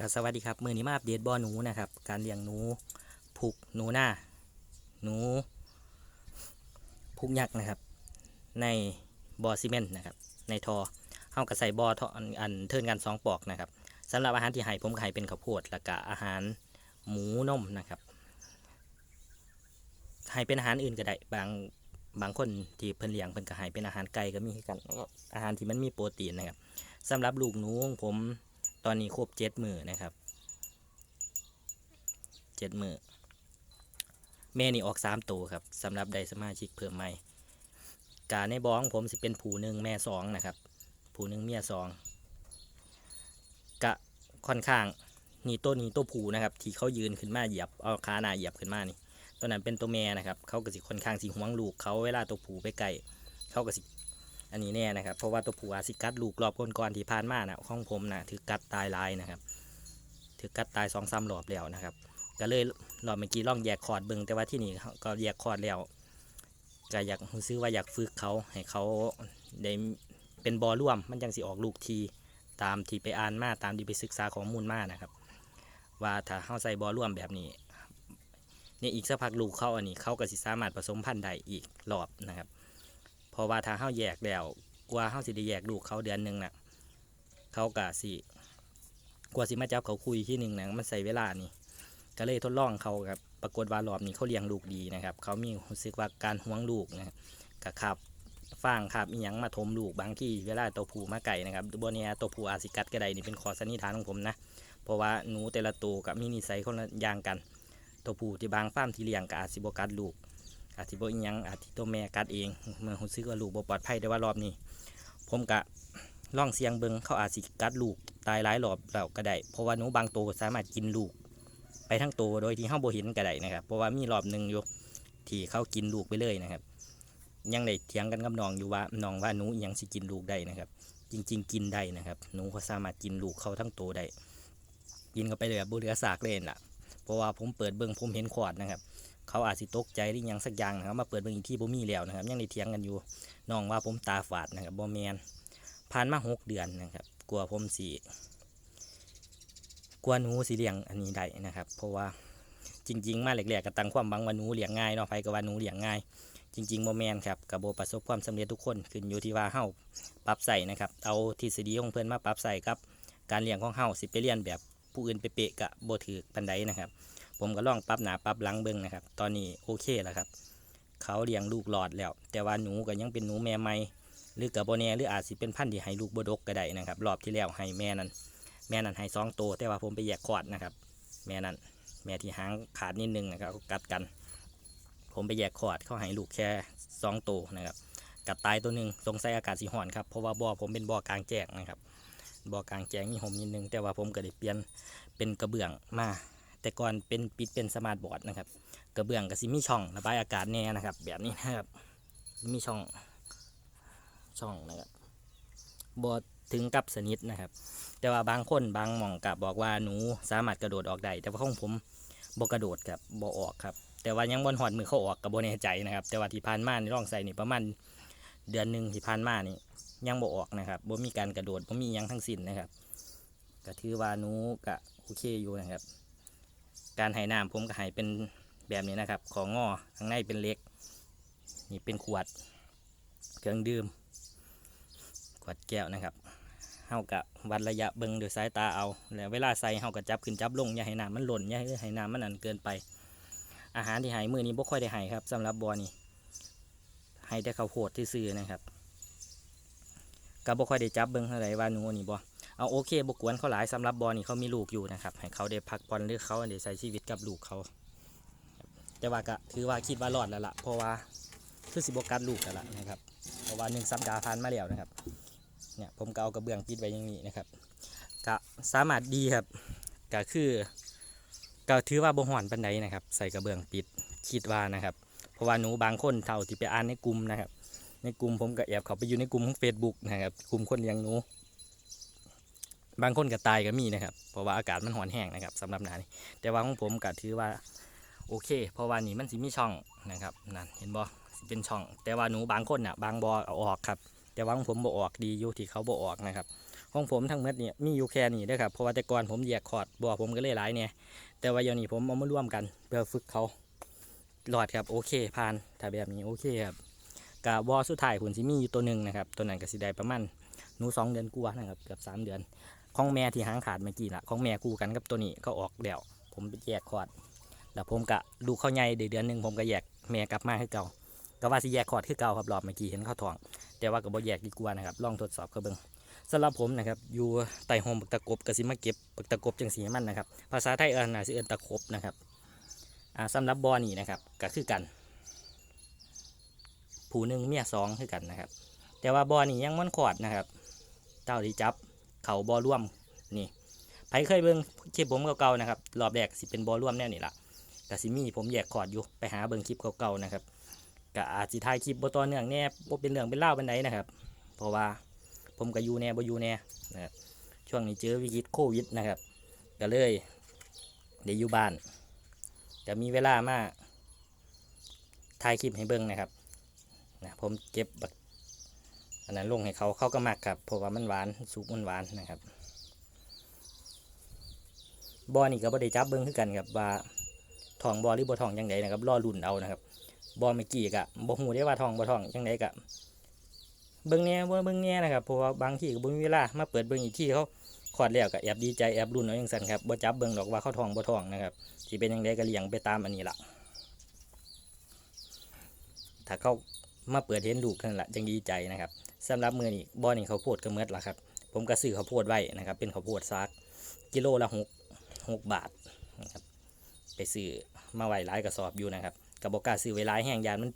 ก็สวัสดีครับ มือนี้มาอัปเดตบ่อหนูนะครับ การเลี้ยงหนูผูกหนูหน้า หนูผูกยักษ์นะครับ ในบ่อซีเมนต์นะครับ ในทอเฮาก็ใส่บ่อทออันอันเทิร์นกันสองปอกนะครับสำหรับอาหารที่ให้ผมให้เป็นข้าวโพดแล้วก็อาหารหมูนมนะครับให้เป็นอาหารอื่นก็ได้บางบางคนที่เพิ่นเลี้ยงเพิ่นก็ให้เป็นอาหารไก่ก็มีคือกันอาหารที่มันมีโปรตีนนะครับสำหรับลูกหนูของผม อนนี้ครบเจ็ดมือนะครับเจ็ดมือแม่นี่ออกสามตัวครับสำหรับไดสมาชิกเพิ่มใหม่กาในบ้องผมสิเป็นผูหนึ่งแม่สองนะครับ ผูหนึ่งเมียสองกะค่อนข้างนี่ตัวนี้ตัวผูนะครับ ที่เขายืนขึ้นมาเหยียบเอาขาหน้าเหยียบขึ้นมานี่ตัวนั้นเป็นตัวแม่นะครับ เขาก็สิค่อนข้างสิห่วงลูกเขาเวลาตัวผูไปไกลเขาก็สิ อันนี้แน่นะครับ เพราะว่าตัวผู้อาจสิกัดลูกรอบก่อนๆที่ผ่านมานะของผมนะถือกัดตายลายนะครับ ถือกัดตายสองสามรอบแล้วนะครับ ก็เลยรอบเมื่อกี้ล่องแยกคอดเบิงแต่ว่าที่นี่ก็แยกคอดแล้วก็อยากซื้อว่าอยากฝึกเขาให้เขาได้เป็นบอร่วมมันจังสิออกลูกทีตามที่ไปอ่านมาตามที่ไปศึกษาข้อมูลมานะครับ ว่าถ้าเขาใส่บอร่วมแบบนี้เนี่ยอีกสักพักลูกเขาอันนี้เขาก็สิสามารถผสมพันธุ์ได้อีกรอบนะครับ ราะว่าถ้าเฮาแยกแล้วกว่าเฮาสิได้แยกลูกเขาเดือนหนึ่งน่ะเขากะสิกว่าสิมาจับเขาคุยที่หนึ่งนะมันใส่เวลานี่ก็เลยทดลองเขาครับปรากฏว่ารอบนี้เขาเลี้ยงลูกดีนะครับ เขามีรู้สึกว่าการห่วงลูกนะครับกะขับฟางขับอีหยังมาทมลูกบางที่เวลาตัวผู้มาไก่นะครับบนเนี้ยตัวผู้อาสิกัดก็ได้นี่เป็นขอสันนิษฐานของผมนะเพราะว่าหนูแต่ละตัวกับมีนิสัยคนละอย่างกัน ตัวผู้ที่บางฟาร์มที่เลี้ยงก็อาจสิบกัดลูก อาจสิบ่อิหยังอาจสิตัวแม่กัดเองเมื่อรู้สึกว่าลูกบ่ปลอดภัยแต่ว่ารอบนี้ ผมกะล่องเสียงเบิงเขาอาจสิกัดลูกตายหลายรอบแล้วก็ได้เพราะว่าหนูบางตัวสามารถกินลูก ไปทั้งตัวโดยที่เฮาบ่เห็นก็ได้นะครับ เพราะว่ามีรอบหนึ่งอยู่ที่เขากินลูกไปเลยนะครับ ยังได้เถียงกันกับน้องอยู่ว่าน้องว่าหนูยังสิกินลูกได้นะครับ จริง ๆ กินได้นะครับหนูเขาสามารถกินลูกเขาทั้งตัวได้กินเข้าไปเลยแบบบ่เหลือซากเลยล่ะ เพราะว่าผมเปิดเบิงผมเห็นขวดนะครับ เขาอาจสิตกใจหรือยังสักอย่างนะครับ มาเปิดเบิ่งอีกที่บ่มีแล้วนะครับ ยังได้เถียงกันอยู่น้องว่าผมตาฝาดนะครับบ่แมนผ่านมาหกเดือนนะครับ กลัวผมสิกลัวหนูสิเลี้ยงอันนี้ได้นะครับ เพราะว่าจริง ๆ มาแรกๆก็ตั้งความหวังว่าหนูเลี้ยงง่ายเนาะไผก็ว่าหนูเลี้ยงง่าย จริงๆบ่แมนครับกับโบประสบความสำเร็จทุกคนขึ้นอยู่ที่ว่าเฮาปรับใส่นะครับ เอาทฤษฎีของเพิ่อนมาปรับใส่กับ การเลี้ยงของเฮาสิไปเรียนแบบผู้อื่นไปเปะกะบ่ถือปันใดนะครับ ผมก็ลองปรับหนาปรับหลังเบิ้งนะครับ ตอนนี้โอเคแล้วครับ เขาเลี้ยงลูกหลอดแล้ว แต่ว่าหนูก็ยังเป็นหนูแม่ใหม่หรือกับโบแน่หรืออาจสิเป็นพันธุ์ที่ให้ลูกบดกก็ได้นะครับ รอบที่แล้วให้แม่นั้น แม่นั้นให้สองตัวแต่ว่าผมไปแยกคอดนะครับ แม่นั้น แม่ที่หางขาดนิดนึงนะครับกัดกัน ผมไปแยกคอดเขาให้ลูกแค่สองตัวนะครับกัดตายตัวหนึ่งสงสัยอากาศสีห่อนครับเพราะว่าบ่อผมเป็นบ่อกลางแจ้งนะครับบ่อกลางแจ้งนี่ผมนิดนึงแต่ว่าผมก็ได้เปลี่ยนเป็นกระเบื้องมา แต่ก่อนเป็นปิดเป็นสมาร์ทบอร์ดนะครับกระเบื้องก็สิมีช่องระบายอากาศแน่นะครับ แบบนี้นะครับมีช่องช่องนะครับบอดถึงกับสนิทนะครับ แต่ว่าบางคนบางหม่องกับบอกว่าหนูสามารถกระโดดออกได้แต่ว่าของผมบกระโดดครับบอออกครับ แต่ว่ายังบนหอดมือเขาออกกับบแน่ใจนะครับ แต่ว่าที่ผ่านมานี่องใส่นี่ประมาณเดือนหนึ่งที่ผ่านมานี่ยังบอออกนะครับบ่มีการกระโดดบ่มียังทั้งสิ้นนะครับก็ถือว่าหนูก็โอเคอยู่นะครับ การให้น้ำผมก็ให้เป็นแบบนี้นะครับ ของงอข้างในเป็นเล็ก นี่เป็นขวด เครื่องดื่ม ขวดแก้วนะครับเฮากับวัดระยะเบิ่งโดวยสายตาเอา แล้วเวลาใส่เฮาก็จับขึ้นจับลงอย่าให้น้ำมันหล่นอย่าให้น้ำมันอันเกินไป อาหารที่ให้มือนี้บ่ค่อยได้ให้ครับสำหรับบอนี่ให้แต่ข้าวโพดที่ซื้อนะครับก็บ่ค่อยได้จับเบิ่งเท่าไหร่ว่าหนูนี่บ่ เอาโอเคบกวนเขาหลายสำหรับบอลนี่เขามีลูกอยู่นะครับ ให้เขาได้พักผ่อนหรือเขาได้ใช้ชีวิตกับลูกเขา แต่ว่าก็ถือว่าคิดว่ารอดแล้วล่ะเพราะว่าคือสิบกัดลูกแล้วล่ะนะครับ เพราะว่าหนึ่งสัปดาห์ผ่านมาแล้วนะครับ เนี่ยผมก็เอากระเบื้องปิดไว้อย่างนี้นะครับก็สามารถดีครับก็คือก็ถือว่าบ่ห่อนปันใดนะครับ ใส่กระเบื้องปิดคิดว่านะครับ เพราะว่าหนูบางคนเท่าที่ไปอ่านในกลุ่มนะครับ ในกลุ่มผมก็แอบเข้าไปอยู่ในกลุ่มของ Facebook นะครับกลุ่มคนเลี้ยงหนู บางคนก็ตายก็มีนะครับ เพราะว่าอากาศมันร้อนแห้งนะครับสำหรับหนานี้แต่ว่าของผมก็ถือว่าโอเค เพราะว่านี่มันสิมีช่องนะครับนั่นเห็นบ่สิเป็นช่อง แต่ว่าหนูบางคนน่ะบางบอเอาออกครับแต่ว่าของผมบ่ออกดีอยู่ที่เขาบ่ออกนะครับของผมทั้งหมดเนี่ยมีอยู่แค่นี้เด้อครับเพราะว่าแต่ก่อนผมแยกคอร์ดบ่อผมก็เลยหลายเนี่ยแต่ว่าเดี๋ยวนี้ผมเอามาร่วมกันเพื่อฝึกเขาหลอดครับโอเคผ่านถ้าแบบนี้โอเคครับกับบอสุดท้ายผลสิมีอยู่ตัวหนึ่งนะครับตัวนั้นก็สิได้ประมาณหนูสองเดือนกว่านะครับเกือบสามเดือน ของแม่ที่หางขาดเมื่อกี้ละของแม่คู่กันกับตัวนี้ก็ออกแล้วผมไปแยกคอดแล้วผมกะดูเข้าใหญ่เดือนหนึ่งผมก็แยกแม่กลับมาคือเก่าก็ว่าสิแยกคอดคือเก่าครับรอบเมื่อกี้เห็นเข้าทองแต่ว่าก็บ่แยกดีกว่านะครับลองทดสอบเขาเบิ่งสำหรับผมนะครับอยู่ใต้โฮมบักตะกบก็สิมาเก็บบักตะกบจังสีมันนะครับภาษาไทยเอิ้นน่าสิเอินตะครบนะครับอ่าสำหรับบอนี่นะครับก็คือกัน ผู้หนึ่งเมียสองคือกันนะครับ แต่ว่าบอนี่ยังมันขอดนะครับเจ้าที่จับ เขาบอร่วมนี่ไผเคยเบิ่งคลิปผมเก่าๆนะครับรอบแรกสิเป็นบอร่วมแน่นี่ละแต่สิมีผมแยกขอดอยู่ไปหาเบิ่งคลิปเก่าๆนะครับก็อาจสิถ่ายคลิปบ่ต่อเนื่องแน่บ่เป็นเรื่องเป็นเล่าเป็นไหนนะครับ เพราะว่าผมก็อยู่แน่บ่อยู่แน่นะครับช่วงนี้เจอวิกฤตโควิดนะครับก็เลยเดี๋ยวอยู่บ้านก็มีเวลามาถ่ายคลิปให้เบิ่งนะครับนะผมเก็บบัก อันนั้นลงให้เขาเขาก็มักครับเพราะว่ามันหวานสุกมันหวานนะครับบอนี่ก็บ่ได้จับเบิ่งคือกันครับว่าทองบอหรือบ่ทองยังไงนะครับรอรุ่นเอานะครับบอเมื่อกี้ก็บ่ฮู้ได้ว่าทองบ่ทองยังไงก็เบิ่งแหน่บ่เบิ่งแหน่นะครับเพราะว่าบางที่ก็บ่มีเวลามาเปิดเบิ่งอีกที่เขาขอดแล้วก็แอบดีใจแอบรุ่นเอาจังซั่นครับบ่จับเบิ่งดอกว่าเขาทองบ่ทองนะครับสิเป็นจังไดก็เลี้ยงไปตามอันนี้ละถ้าเขา มาเปิดเห็นลูกนั่นล่ะจังดีใจนะครับสำหรับมือนี่บ่อนี่ข้าวโพดก็เมดล่ะครับ ผมก็ซื้อข้าวโพดไว้นะครับ เป็นข้าวโพดซักกิโลละหกหกบาทนะครับไปซื้อมาไว้หลายกระสอบอยู่นะครับกับ่กล้าซื้อไว้หลายแห้งยานมัน